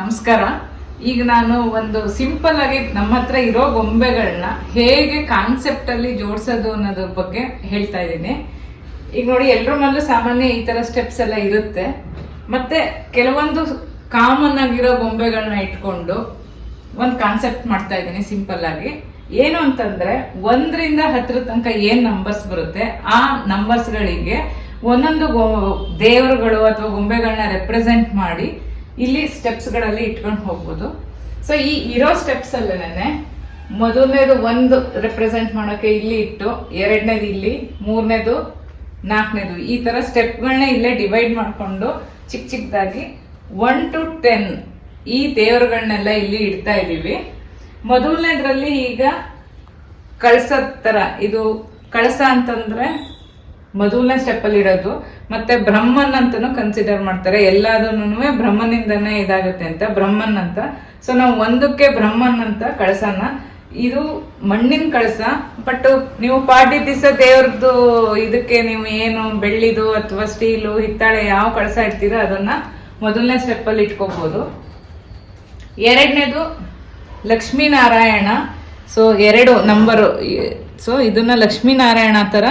ನಮಸ್ಕಾರ. ಈಗ ನಾನು ಒಂದು ಸಿಂಪಲ್ ಆಗಿ ನಮ್ಮ ಹತ್ರ ಇರೋ ಗೊಂಬೆಗಳನ್ನ ಹೇಗೆ ಕಾನ್ಸೆಪ್ಟ್ ಅಲ್ಲಿ ಜೋಡಿಸೋದು ಅನ್ನೋದ್ರ ಬಗ್ಗೆ ಹೇಳ್ತಾ ಇದ್ದೀನಿ. ಈಗ ನೋಡಿ ಎಲ್ಲರ ಮನೇಲೂ ಸಾಮಾನ್ಯ ಈ ತರ ಸ್ಟೆಪ್ಸ್ ಎಲ್ಲ ಇರುತ್ತೆ. ಮತ್ತೆ ಕೆಲವೊಂದು ಕಾಮನ್ ಆಗಿರೋ ಗೊಂಬೆಗಳನ್ನ ಇಟ್ಕೊಂಡು ಒಂದು ಕಾನ್ಸೆಪ್ಟ್ ಮಾಡ್ತಾ ಇದ್ದೀನಿ ಸಿಂಪಲ್ ಆಗಿ. ಏನು ಅಂತಂದ್ರೆ, ಒಂದರಿಂದ ಹತ್ತರ ತನಕ ಏನ್ ನಂಬರ್ಸ್ ಬರುತ್ತೆ, ಆ ನಂಬರ್ಸ್ಗಳಿಗೆ ಒಂದೊಂದು ದೇವರುಗಳು ಅಥವಾ ಗೊಂಬೆಗಳನ್ನ ರೆಪ್ರೆಸೆಂಟ್ ಮಾಡಿ ಇಲ್ಲಿ ಸ್ಟೆಪ್ಸ್ಗಳಲ್ಲಿ ಇಟ್ಕೊಂಡು ಹೋಗ್ಬೋದು. ಸೊ ಈ ಇರೋ ಸ್ಟೆಪ್ಸ್ ಅಲ್ಲೇನೆ ಮೊದಲನೇದು ಒಂದು ರೆಪ್ರೆಸೆಂಟ್ ಮಾಡೋಕೆ ಇಲ್ಲಿ ಇಟ್ಟು, ಎರಡನೇದು ಇಲ್ಲಿ, ಮೂರನೇದು ನಾಲ್ಕನೇದು. ಈ ತರ ಸ್ಟೆಪ್ಗಳನ್ನ ಇಲ್ಲೇ ಡಿವೈಡ್ ಮಾಡಿಕೊಂಡು ಚಿಕ್ಕ ಚಿಕ್ಕದಾಗಿ ಒನ್ ಟು ಟೆನ್ ಈ ದೇವರುಗಳನ್ನೆಲ್ಲ ಇಲ್ಲಿ ಇಡ್ತಾ ಇದ್ದೀವಿ. ಮೊದಲನೇದ್ರಲ್ಲಿ ಈಗ ಕಳಸದ ತರ, ಇದು ಕಳಸ ಅಂತಂದ್ರೆ ಮೊದಲನೇ ಸ್ಟೆಪ್ ಅಲ್ಲಿ ಮತ್ತೆ ಬ್ರಹ್ಮನ್ ಅಂತಾನು ಕನ್ಸಿಡರ್ ಮಾಡ್ತಾರೆ. ಎಲ್ಲದನ್ನು ಬ್ರಹ್ಮನಿಂದನೇ ಇದಾಗುತ್ತೆ ಅಂತ, ಬ್ರಹ್ಮನ್ ಅಂತ. ಸೊ ನಾವು ಒಂದಕ್ಕೆ ಬ್ರಹ್ಮನ್ ಅಂತ ಕಳಸನ ಇದು ಮಣ್ಣಿನ ಕಳಸ ಬಟ್ ನೀವು ಪಾರ್ಟಿ ದಿವಸ ದೇವ್ರದ್ದು ಇದಕ್ಕೆ ನೀವು ಏನು ಬೆಳ್ಳಿದು ಅಥವಾ ಸ್ಟೀಲು, ಹಿತ್ತಾಳೆ ಯಾವ ಕಳಸ ಇಡ್ತೀರೋ ಅದನ್ನ ಮೊದಲನೇ ಸ್ಟೆಪ್ ಅಲ್ಲಿ ಇಟ್ಕೋಬಹುದು ಎರಡನೇದು ಲಕ್ಷ್ಮೀನಾರಾಯಣ. ಸೊ ಎರಡು ನಂಬರು ಸೊ ಇದನ್ನ ಲಕ್ಷ್ಮೀನಾರಾಯಣ ತರ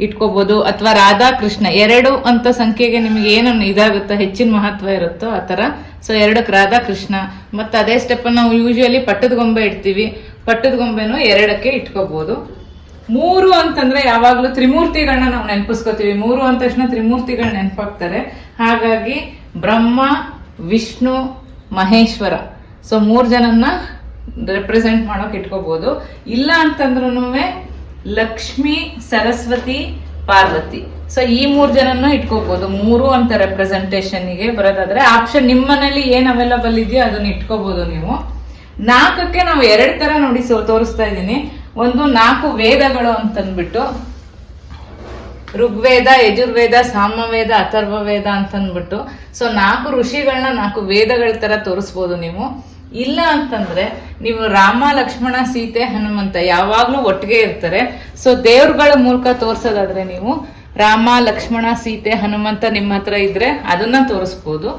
ಇಟ್ಕೋಬಹುದು ಅಥವಾ ರಾಧಾಕೃಷ್ಣ, ಎರಡು ಅಂತ ಸಂಖ್ಯೆಗೆ ನಿಮಗೆ ಏನು ಇದಾಗುತ್ತೋ, ಹೆಚ್ಚಿನ ಮಹತ್ವ ಇರುತ್ತೋ ಆ ತರ ಸೊ ಎರಡಕ್ಕೆ ರಾಧಾಕೃಷ್ಣ. ಮತ್ತೆ ಅದೇ ಸ್ಟೆಪ್ ನಾವು ಯೂಶುವಲಿ ಪಟ್ಟದ ಗೊಂಬೆ ಇಡ್ತೀವಿ. ಪಟ್ಟದ ಗೊಂಬೆನೂ ಎರಡಕ್ಕೆ ಇಟ್ಕೋಬಹುದು ಮೂರು ಅಂತಂದ್ರೆ ಯಾವಾಗ್ಲೂ ತ್ರಿಮೂರ್ತಿಗಳನ್ನ ನಾವು ನೆನಪಿಸ್ಕೋತೀವಿ. ಮೂರು ಅಂದ ತಕ್ಷಣ ತ್ರಿಮೂರ್ತಿಗಳು ನೆನಪಾಗ್ತಾರೆ. ಹಾಗಾಗಿ ಬ್ರಹ್ಮ, ವಿಷ್ಣು, ಮಹೇಶ್ವರ. ಸೊ ಮೂರು ಜನನ್ನ ರೆಪ್ರೆಸೆಂಟ್ ಮಾಡೋಕೆ ಇಟ್ಕೋಬಹುದು ಇಲ್ಲ ಅಂತಂದ್ರೂ ಲಕ್ಷ್ಮಿ, ಸರಸ್ವತಿ, ಪಾರ್ವತಿ. ಸೊ ಈ ಮೂರ್ ಜನನ ಇಟ್ಕೋಬಹುದು ಮೂರು ಅಂತ ರೆಪ್ರೆಸೆಂಟೇಶನ್ಗೆ ಬರೋದಾದ್ರೆ ಆಪ್ಷನ್ ನಿಮ್ಮ ಮನೇಲಿ ಏನ್ ಅವೈಲಬಲ್ ಇದೆಯೋ ಅದನ್ನ ಇಟ್ಕೋಬಹುದು ನೀವು. ನಾಲ್ಕಕ್ಕೆ ನಾವು ಎರಡ್ ತರ ನೋಡಿ ಸೊ ತೋರಿಸ್ತಾ ಇದ್ದೀನಿ. ಒಂದು ನಾಲ್ಕು ವೇದಗಳು ಅಂತಂದ್ಬಿಟ್ಟು, ಋಗ್ವೇದ, ಯಜುರ್ವೇದ, ಸಾಮವೇದ ಅಥರ್ವ ವೇದ ಅಂತ ಅಂದ್ಬಿಟ್ಟು ಸೊ ನಾಲ್ಕು ಋಷಿಗಳನ್ನ ನಾಲ್ಕು ವೇದಗಳ ತರ ತೋರಿಸ್ಬೋದು ನೀವು. ಇಲ್ಲ ಅಂತಂದ್ರೆ ನೀವು ರಾಮ, ಲಕ್ಷ್ಮಣ, ಸೀತೆ, ಹನುಮಂತ ಯಾವಾಗ್ಲೂ ಒಟ್ಟಿಗೆ ಇರ್ತಾರೆ. ಸೊ ದೇವ್ರಗಳ ಮೂಲಕ ತೋರ್ಸೋದಾದ್ರೆ ನೀವು ರಾಮ, ಲಕ್ಷ್ಮಣ, ಸೀತೆ, ಹನುಮಂತ ನಿಮ್ಮ ಹತ್ರ ಇದ್ರೆ ಅದನ್ನ ತೋರಿಸ್ಬೋದು.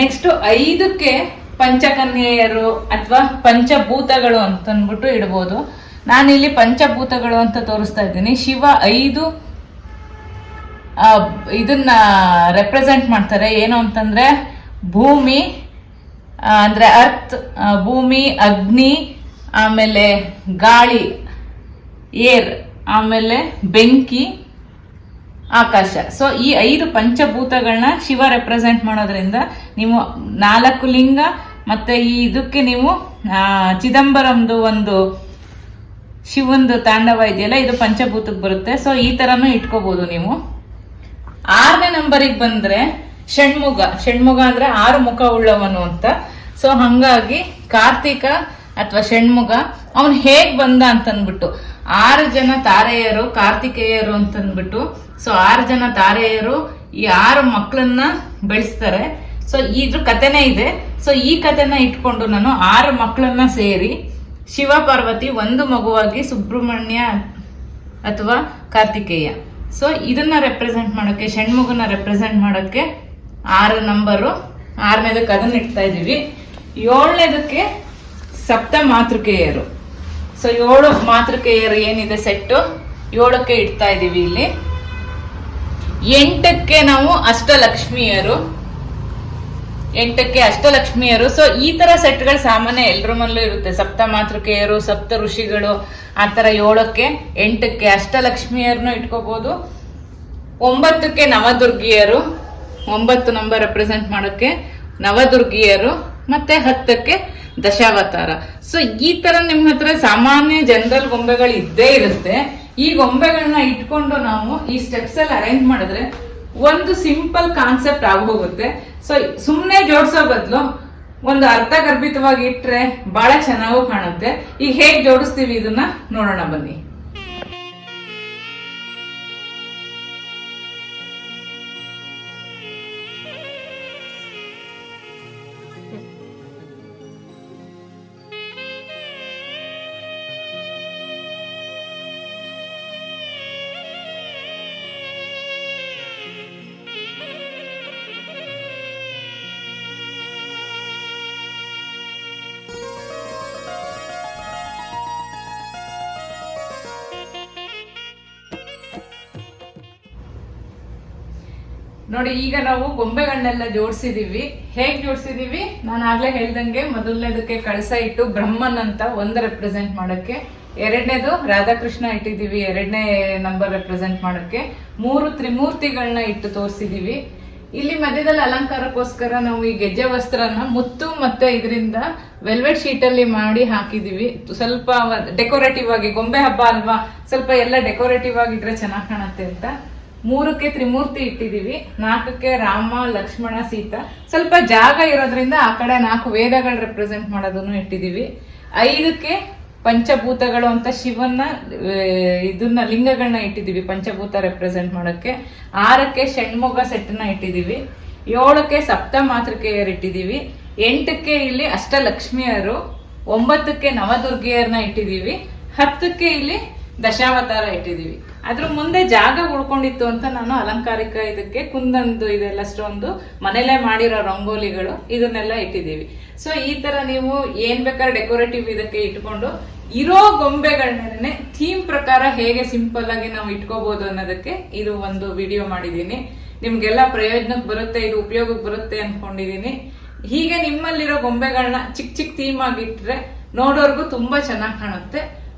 ನೆಕ್ಸ್ಟ್ ಐದಕ್ಕೆ ಪಂಚಕನ್ಯೆಯರು ಅಥವಾ ಪಂಚಭೂತಗಳು ಅಂತ ಅಂದ್ಬಿಟ್ಟು ಇಡ್ಬೋದು. ನಾನಿಲ್ಲಿ ಪಂಚಭೂತಗಳು ಅಂತ ತೋರಿಸ್ತಾ ಇದ್ದೀನಿ. ಶಿವ ಐದು ಇದನ್ನ ರೆಪ್ರೆಸೆಂಟ್ ಮಾಡ್ತಾರೆ. ಏನು ಅಂತಂದ್ರೆ ಭೂಮಿ ಅಂದ್ರೆ ಅರ್ತ್ ಭೂಮಿ, ಅಗ್ನಿ, ಆಮೇಲೆ ಗಾಳಿ, ಏರ್, ಆಮೇಲೆ ಬೆಂಕಿ, ಆಕಾಶ. ಸೊ ಈ ಐದು ಪಂಚಭೂತಗಳನ್ನ ಶಿವ ರೆಪ್ರೆಸೆಂಟ್ ಮಾಡೋದ್ರಿಂದ ನೀವು ನಾಲ್ಕು ಲಿಂಗ ಮತ್ತೆ ಈ ಇದಕ್ಕೆ ನೀವು ಚಿದಂಬರಂದು ಒಂದು ಶಿವಂದು ತಾಂಡವ ಇದೆಯಲ್ಲ, ಇದು ಪಂಚಭೂತಕ್ಕೆ ಬರುತ್ತೆ. ಸೊ ಈ ತರನು ಇಟ್ಕೋಬಹುದು ನೀವು. ಆರನೇ ನಂಬರಿಗೆ ಬಂದ್ರೆ ಷಣ್ಮುಗ ಷಣ್ಮುಗ ಅಂದ್ರೆ ಆರು ಮುಖ ಉಳ್ಳವನು ಅಂತ. ಸೊ ಹಂಗಾಗಿ ಕಾರ್ತಿಕ ಅಥವಾ ಷಣ್ಮುಗ, ಅವನು ಹೇಗ್ ಬಂದ ಅಂತನ್ಬಿಟ್ಟು ಆರು ಜನ ತಾರೆಯರು, ಕಾರ್ತಿಕೇಯರು ಅಂತನ್ಬಿಟ್ಟು ಸೊ ಆರು ಜನ ತಾರೆಯರು ಈ ಆರು ಮಕ್ಕಳನ್ನ ಬೆಳೆಸ್ತಾರೆ. ಸೊ ಇದ್ರ ಕಥೆನೇ ಇದೆ. ಸೊ ಈ ಕಥೆನ ಇಟ್ಕೊಂಡು ನಾನು ಆರು ಮಕ್ಕಳನ್ನ ಸೇರಿ ಶಿವ ಪಾರ್ವತಿ ಒಂದು ಮಗುವಾಗಿ ಸುಬ್ರಹ್ಮಣ್ಯ ಅಥವಾ ಕಾರ್ತಿಕೇಯ. ಸೊ ಇದನ್ನ ರೆಪ್ರೆಸೆಂಟ್ ಮಾಡೋಕ್ಕೆ ಷಣ್ಮುಗನ ರೆಪ್ರೆಸೆಂಟ್ ಮಾಡೋಕ್ಕೆ ಆರು ನಂಬರು. ಆರನೇದಕ್ಕೆ ಅದನ್ನ ಇಡ್ತಾ ಇದ್ದೀವಿ. ಏಳನೇದಕ್ಕೆ ಸಪ್ತ ಮಾತೃಕೆಯರು. ಸೊ ಏಳು ಮಾತೃಕೆಯರು ಏನಿದೆ ಸೆಟ್ಟು ಏಳಕ್ಕೆ ಇಡ್ತಾ ಇದ್ದೀವಿ ಇಲ್ಲಿ. ಎಂಟಕ್ಕೆ ನಾವು ಅಷ್ಟಲಕ್ಷ್ಮಿಯರು. ಎಂಟಕ್ಕೆ ಅಷ್ಟಲಕ್ಷ್ಮಿಯರು. ಸೊ ಈ ತರ ಸೆಟ್ಗಳು ಸಾಮಾನ್ಯ ಎಲ್ರ ಮನಲ್ಲೂ ಇರುತ್ತೆ. ಸಪ್ತ ಮಾತೃಕೆಯರು, ಸಪ್ತ ಋಷಿಗಳು, ಆ ತರ ಏಳಕ್ಕೆ, ಎಂಟಕ್ಕೆ ಅಷ್ಟಲಕ್ಷ್ಮಿಯರನ್ನು ಇಟ್ಕೋಬಹುದು ಒಂಬತ್ತಕ್ಕೆ ನವದುರ್ಗಿಯರು. ಒಂಬತ್ತು ನಂಬರ್ ರೆಪ್ರೆಸೆಂಟ್ ಮಾಡೋಕ್ಕೆ ನವದುರ್ಗಿಯರು ಮತ್ತೆ ಹತ್ತಕ್ಕೆ ದಶಾವತಾರ. ಸೊ ಈ ತರ ನಿಮ್ಮ ಹತ್ರ ಸಾಮಾನ್ಯ ಜನರಲ್ ಗೊಂಬೆಗಳು ಇದ್ದೇ ಇರುತ್ತೆ. ಈ ಗೊಂಬೆಗಳನ್ನ ಇಟ್ಕೊಂಡು ನಾವು ಈ ಸ್ಟೆಪ್ಸ್ ಅಲ್ಲಿ ಅರೇಂಜ್ ಮಾಡಿದ್ರೆ ಒಂದು ಸಿಂಪಲ್ ಕಾನ್ಸೆಪ್ಟ್ ಆಗೋಗುತ್ತೆ ಸೊ ಸುಮ್ಮನೆ ಜೋಡಿಸೋ ಬದಲು ಒಂದು ಅರ್ಥಗರ್ಭಿತವಾಗಿ ಇಟ್ರೆ ಬಹಳ ಚೆನ್ನಾಗೂ ಕಾಣುತ್ತೆ. ಈಗ ಹೇಗೆ ಜೋಡಿಸ್ತೀವಿ ಇದನ್ನ ನೋಡೋಣ ಬನ್ನಿ. ನೋಡಿ, ಈಗ ನಾವು ಗೊಂಬೆಗಳನ್ನೆಲ್ಲ ಜೋಡಿಸಿದೀವಿ. ಹೇಗ್ ಜೋಡಿಸಿದೀವಿ? ನಾನು ಆಗ್ಲೇ ಹೇಳ್ದಂಗೆ ಮೊದಲನೇದಕ್ಕೆ ಕಳಸ ಇಟ್ಟು ಬ್ರಹ್ಮನ್ ಅಂತ ಒಂದ್ ರೆಪ್ರೆಸೆಂಟ್ ಮಾಡಕ್ಕೆ, ಎರಡನೇದು ರಾಧಾಕೃಷ್ಣ ಇಟ್ಟಿದೀವಿ, ಎರಡನೇ ನಂಬರ್ ರೆಪ್ರೆಸೆಂಟ್ ಮಾಡಕ್ಕೆ. ಮೂರು ತ್ರಿಮೂರ್ತಿಗಳನ್ನ ಇಟ್ಟು ತೋರಿಸಿದೀವಿ. ಇಲ್ಲಿ ಮಧ್ಯದಲ್ಲಿ ಅಲಂಕಾರಕ್ಕೋಸ್ಕರ ನಾವು ಈ ಗೆಜ್ಜೆ ವಸ್ತ್ರನ ಮುತ್ತು ಮತ್ತೆ ಇದರಿಂದ ವೆಲ್ವೆಟ್ ಶೀಟ್ ಅಲ್ಲಿ ಮಾಡಿ ಹಾಕಿದೀವಿ. ಸ್ವಲ್ಪ ಡೆಕೋರೇಟಿವ್ ಆಗಿ, ಗೊಂಬೆ ಹಬ್ಬ ಅಲ್ವಾ? ಸ್ವಲ್ಪ ಎಲ್ಲ ಡೆಕೋರೇಟಿವ್ ಆಗಿದ್ರೆ ಚೆನ್ನಾಗಿ ಕಾಣುತ್ತೆ ಅಂತ. ಮೂರಕ್ಕೆ ತ್ರಿಮೂರ್ತಿ ಇಟ್ಟಿದೀವಿ ನಾಲ್ಕಕ್ಕೆ ರಾಮ, ಲಕ್ಷ್ಮಣ, ಸೀತಾ. ಸ್ವಲ್ಪ ಜಾಗ ಇರೋದ್ರಿಂದ ಆ ಕಡೆ ನಾಲ್ಕು ವೇದಗಳು ರೆಪ್ರೆಸೆಂಟ್ ಮಾಡೋದನ್ನು ಇಟ್ಟಿದೀವಿ ಐದಕ್ಕೆ ಪಂಚಭೂತಗಳು ಅಂತ ಶಿವನ್ನ ಇದನ್ನ ಲಿಂಗಗಳನ್ನ ಇಟ್ಟಿದೀವಿ ಪಂಚಭೂತ ರೆಪ್ರೆಸೆಂಟ್ ಮಾಡೋಕ್ಕೆ. ಆರಕ್ಕೆ ಷಣ್ಮುಗ ಸೆಟ್ನ ಇಟ್ಟಿದೀವಿ ಏಳಕ್ಕೆ ಸಪ್ತ ಮಾತೃಕೆಯರು ಇಟ್ಟಿದ್ದೀವಿ. ಎಂಟಕ್ಕೆ ಇಲ್ಲಿ ಅಷ್ಟಲಕ್ಷ್ಮಿಯರು. ಒಂಬತ್ತಕ್ಕೆ ನವದುರ್ಗಿಯರನ್ನ ಇಟ್ಟಿದೀವಿ ಹತ್ತಕ್ಕೆ ಇಲ್ಲಿ ದಶಾವತಾರ ಇಟ್ಟಿದೀವಿ ಅದ್ರ ಮುಂದೆ ಜಾಗ ಉಳ್ಕೊಂಡಿತ್ತು ಅಂತ ನಾನು ಅಲಂಕಾರಿಕ ಇದಕ್ಕೆ, ಕುಂದಂದು ಇದೆಲ್ಲ ಅಷ್ಟೊಂದು ಮನೇಲೆ ಮಾಡಿರೋ ರಂಗೋಲಿಗಳು ಇದನ್ನೆಲ್ಲ ಇಟ್ಟಿದ್ದೀವಿ. ಸೊ ಈ ತರ ನೀವು ಏನ್ ಬೇಕಾದ್ರೆ ಡೆಕೋರೇಟಿವ್ ಇದಕ್ಕೆ ಇಟ್ಕೊಂಡು, ಇರೋ ಗೊಂಬೆಗಳನ್ನೇ ಥೀಮ್ ಪ್ರಕಾರ ಹೇಗೆ ಸಿಂಪಲ್ ಆಗಿ ನಾವು ಇಟ್ಕೋಬಹುದು ಅನ್ನೋದಕ್ಕೆ ಇದು ಒಂದು ವಿಡಿಯೋ ಮಾಡಿದ್ದೀನಿ. ನಿಮ್ಗೆಲ್ಲ ಪ್ರಯೋಜನಕ್ಕೆ ಬರುತ್ತೆ, ಇದು ಉಪಯೋಗಕ್ಕೆ ಬರುತ್ತೆ ಅನ್ಕೊಂಡಿದೀನಿ ಹೀಗೆ ನಿಮ್ಮಲ್ಲಿರೋ ಗೊಂಬೆಗಳನ್ನ ಚಿಕ್ಕ ಚಿಕ್ಕ ಥೀಮ್ ಆಗಿಟ್ರೆ ನೋಡೋರ್ಗು ತುಂಬಾ ಚೆನ್ನಾಗಿ ಕಾಣುತ್ತೆ.